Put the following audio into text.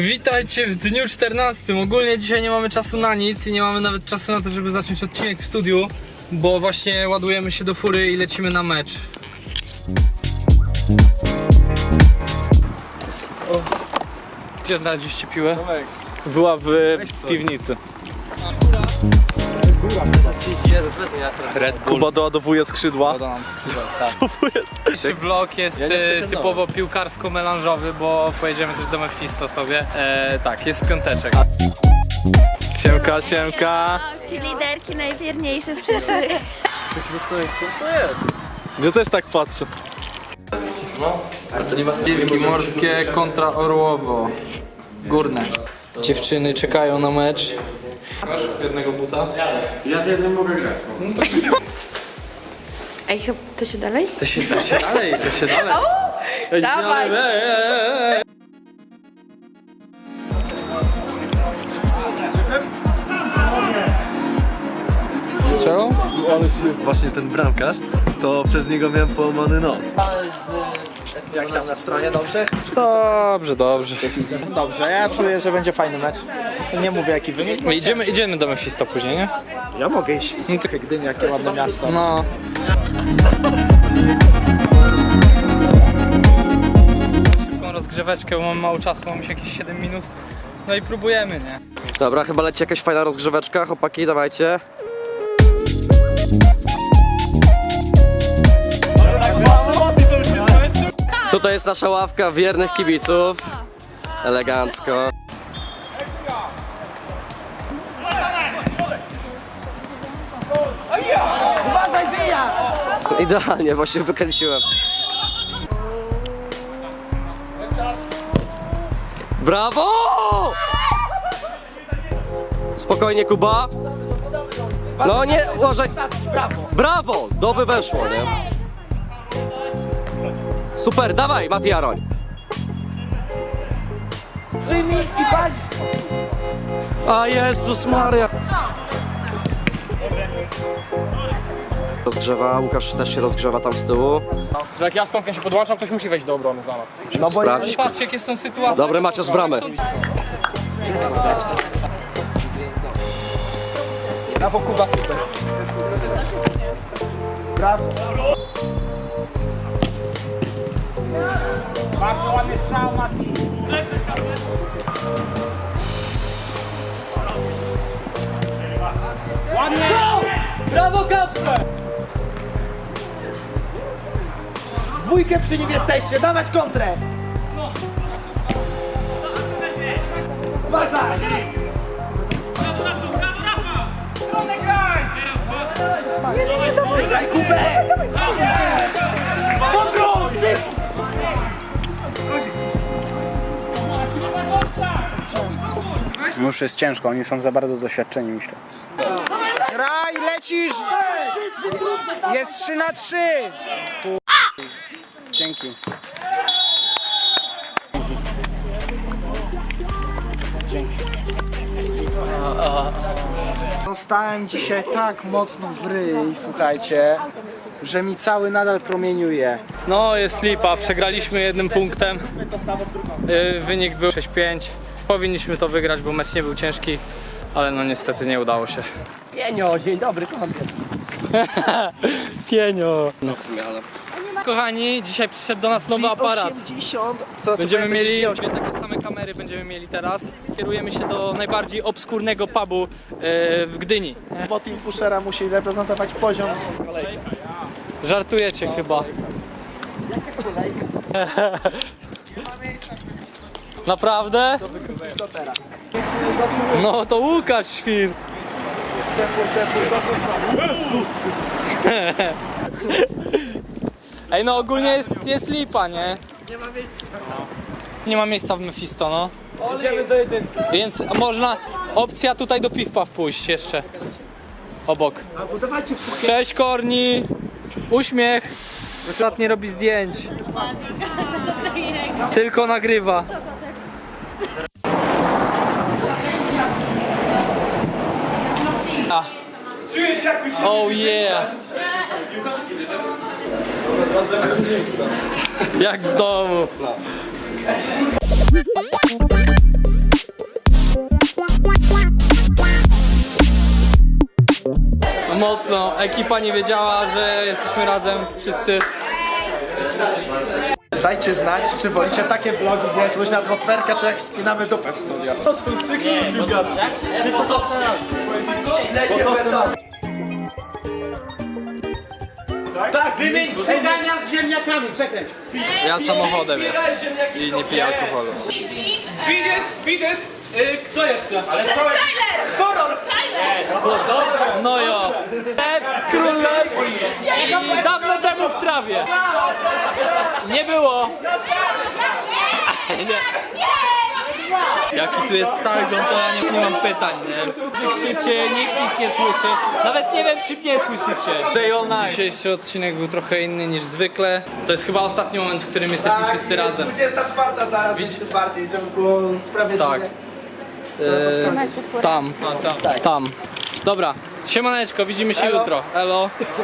Witajcie w dniu 14. Ogólnie dzisiaj nie mamy czasu na nic i nie mamy nawet czasu na to, żeby zacząć odcinek w studiu, bo właśnie ładujemy się do fury i lecimy na mecz. O. Gdzie znaleźliście piłę? Była w piwnicy. Kuba doładowuje skrzydła. Dzisiejszy vlog jest e, typowo piłkarsko-melanżowy, bo pojedziemy też do Mephisto sobie. E, tak, jest piąteczek. Siemka, siemka. Ci liderki najwierniejsze przyszły. Ja też tak patrzę. Piłki morskie kontra Orłowo. Górne. Dziewczyny czekają na mecz. Masz jednego buta? Ej, chyba to się dalej? To się, to się dalej, to się dalej. Ej, dawaj. ej, ej, ej. Strzelą? Właśnie ten bramkarz, to przez niego miałem połamany nos. Jak tam na stronie, dobrze? Dobrze, dobrze. Dobrze, ja czuję, że będzie fajny mecz. Nie mówię jaki wynik. My idziemy, idziemy do Mephisto później, nie? Ja mogę iść. No to- Gdynia, jakie ładne miasto. No. Szybką rozgrzeweczkę, bo mamy mało czasu, mamy się jakieś 7 minut. No i próbujemy, nie? Dobra, chyba leci jakaś fajna rozgrzeweczka, chłopaki, dawajcie. Tutaj jest nasza ławka wiernych kibiców. Elegancko. Idealnie, właśnie wykręciłem. Brawo! Spokojnie, Kuba. No nie, uważaj. Brawo! Doby weszło, nie? Super, dawaj, Mati Jaroń. A Jezus Maria. Rozgrzewa, Łukasz też się rozgrzewa tam z tyłu. Że jak ja stąd się podłączam, ktoś musi wejść do obrony za nas. No bo Sprawdzić. Patrzcie jakie są sytuacje. Dobry Macio z bramy. brawo Kuba, super. Brawo. Ładnie! Brawo Kacper! Dwójkę przy nim jesteście, dawać kontrę! Uważaj! Już jest ciężko, oni są za bardzo doświadczeni, myślę. Graj, lecisz! Jest 3 na 3! Dzięki. Dostałem dzisiaj tak mocno w ryj, słuchajcie, że mi cały nadal promieniuje. No jest lipa, przegraliśmy jednym punktem. Yy, Wynik był 6-5. Powinniśmy to wygrać, bo mecz nie był ciężki, ale no niestety nie udało się. Pienio, dzień dobry, kocham jest. Pienio. No w sumie, ale... Kochani, dzisiaj przyszedł do nas nowy aparat. 80. Co, co Będziemy mieli takie same kamery będziemy mieli teraz. Kierujemy się do najbardziej obskurnego pubu yy, w Gdyni. Bo Team Fushera musi reprezentować poziom. Żartujecie chyba. Naprawdę? No to Łukasz Świr. Ej no ogólnie jest, jest lipa, nie? Nie ma miejsca. Nie ma miejsca w Mephisto, no. Idziemy do jedynki. Więc można opcja tutaj do piwpa wpójść jeszcze. Obok. Albo dawajcie w. Cześć Korni! Uśmiech! Akurat nie robi zdjęć. Tylko nagrywa. Czujesz jak u siebie? Oh yeah! Jak w domu. Mocno. Ekipa nie wiedziała, że jesteśmy razem wszyscy. Dajcie znać, czy wolicie takie vlogi, gdzie jest luźna atmosferka, czy jak spinamy dupę w studio. Ja samochodem jest i nie piję alkoholu. Widzieć, widzieć, y, co jeszcze? Ale Horror! No jo. Lew, król lew. I dawno w trawie. Nie było. Jaki tu jest Sargon, to ja nie, nie mam pytań, nie? Krzyczy, nikt nic nie słyszy. Nawet nie wiem, czy mnie słyszycie. Day all night. Dzisiejszy odcinek był trochę inny niż zwykle. To jest chyba ostatni moment, w którym jesteśmy wszyscy razem. 24 zaraz, więc tym bardziej, żeby było sprawiedliwie. Tak. Tam, tam, tam. Dobra, siemaneczko, widzimy się jutro. Elo.